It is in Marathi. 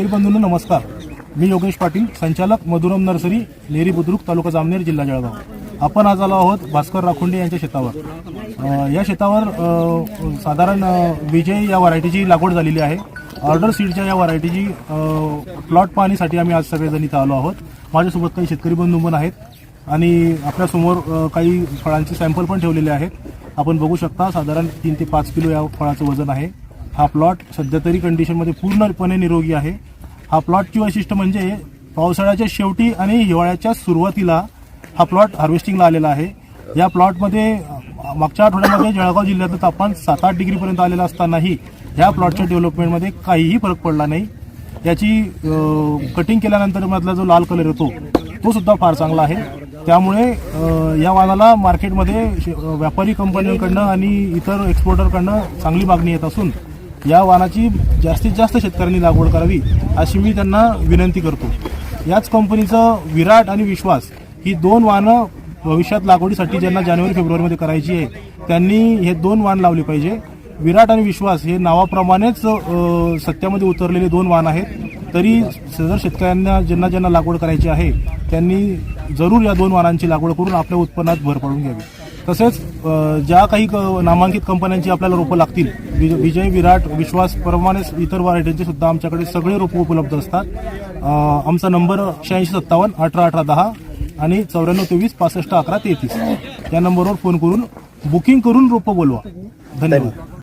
शेतकरी बंधूंनो नमस्कार. मी योगेश पाटील संचालक मधुरम नर्सरी लेरी बुद्रुक तालुका जामनेर जिल्हा जळगाव. आपण आज आलो आहोत भास्कर राखुंडे यांच्या शेतावर. या शेतावर साधारण विजय या व्हरायटीची लागवड झालेली आहे. ऑर्डर सीडच्या या व्हरायटीची प्लॉट पाहणीसाठी आम्ही आज सगळेजण इथं आलो आहोत. माझ्यासोबत काही शेतकरी बंधू पण आहेत आणि आपल्यासमोर काही फळांचे सॅम्पल पण ठेवलेले आहेत. आपण बघू शकता साधारण तीन ते पाच किलो या फळाचं वजन आहे. हा प्लॉट सध्या तरी कंडिशनमध्ये पूर्णपणे निरोगी आहे. हा प्लॉटची वैशिष्ट्य म्हणजे पावसाळ्याच्या शेवटी आणि हिवाळ्याच्या सुरुवातीला हा प्लॉट हार्वेस्टिंगला आलेला आहे. या प्लॉटमध्ये मागच्या आठवड्यामध्ये जळगाव जिल्ह्यातलं तापमान सात आठ डिग्रीपर्यंत आलेलं असतानाही ह्या प्लॉटच्या डेव्हलपमेंटमध्ये काहीही फरक पडला नाही. याची कटिंग केल्यानंतर मधला जो लाल कलर येतो तो सुद्धा फार चांगला आहे. त्यामुळे या वादाला मार्केटमध्ये व्यापारी कंपन्यांकडनं आणि इतर एक्सपोर्टरकडनं चांगली मागणी येत असून या वाहनाची जास्तीत जास्त शेतकऱ्यांनी लागवड करावी अशी मी त्यांना विनंती करतो. याच कंपनीचं विराट आणि विश्वास ही दोन वाहनं भविष्यात लागवडीसाठी ज्यांना जानेवारी फेब्रुवारीमध्ये करायची आहे त्यांनी हे दोन वाहन लावले पाहिजे. विराट आणि विश्वास हे नावाप्रमाणेच सत्यामध्ये उतरलेले दोन वाहन आहेत. तरी सदर शेतकऱ्यांना ज्यांना ज्यांना लागवड करायची आहे त्यांनी जरूर या दोन वाहनांची लागवड करून आपल्या उत्पन्नात भर पाडून घ्यावी. तसेच ज्या काही क- नामांकित कंपन्यांची आपल्याला रोपं लागतील विजय विराट विश्वास प्रमाणेच इतर व्हरायटींचे सुद्धा आमच्याकडे सगळे रोपं उपलब्ध असतात. आमचा नंबर शहाऐंशी सत्तावन्न अठरा अठरा दहा आणि चौऱ्याण्णव तेवीस पासष्ट अकरा तेहतीस. या नंबरवर फोन करून बुकिंग करून रोपं बोलवा. धन्यवाद.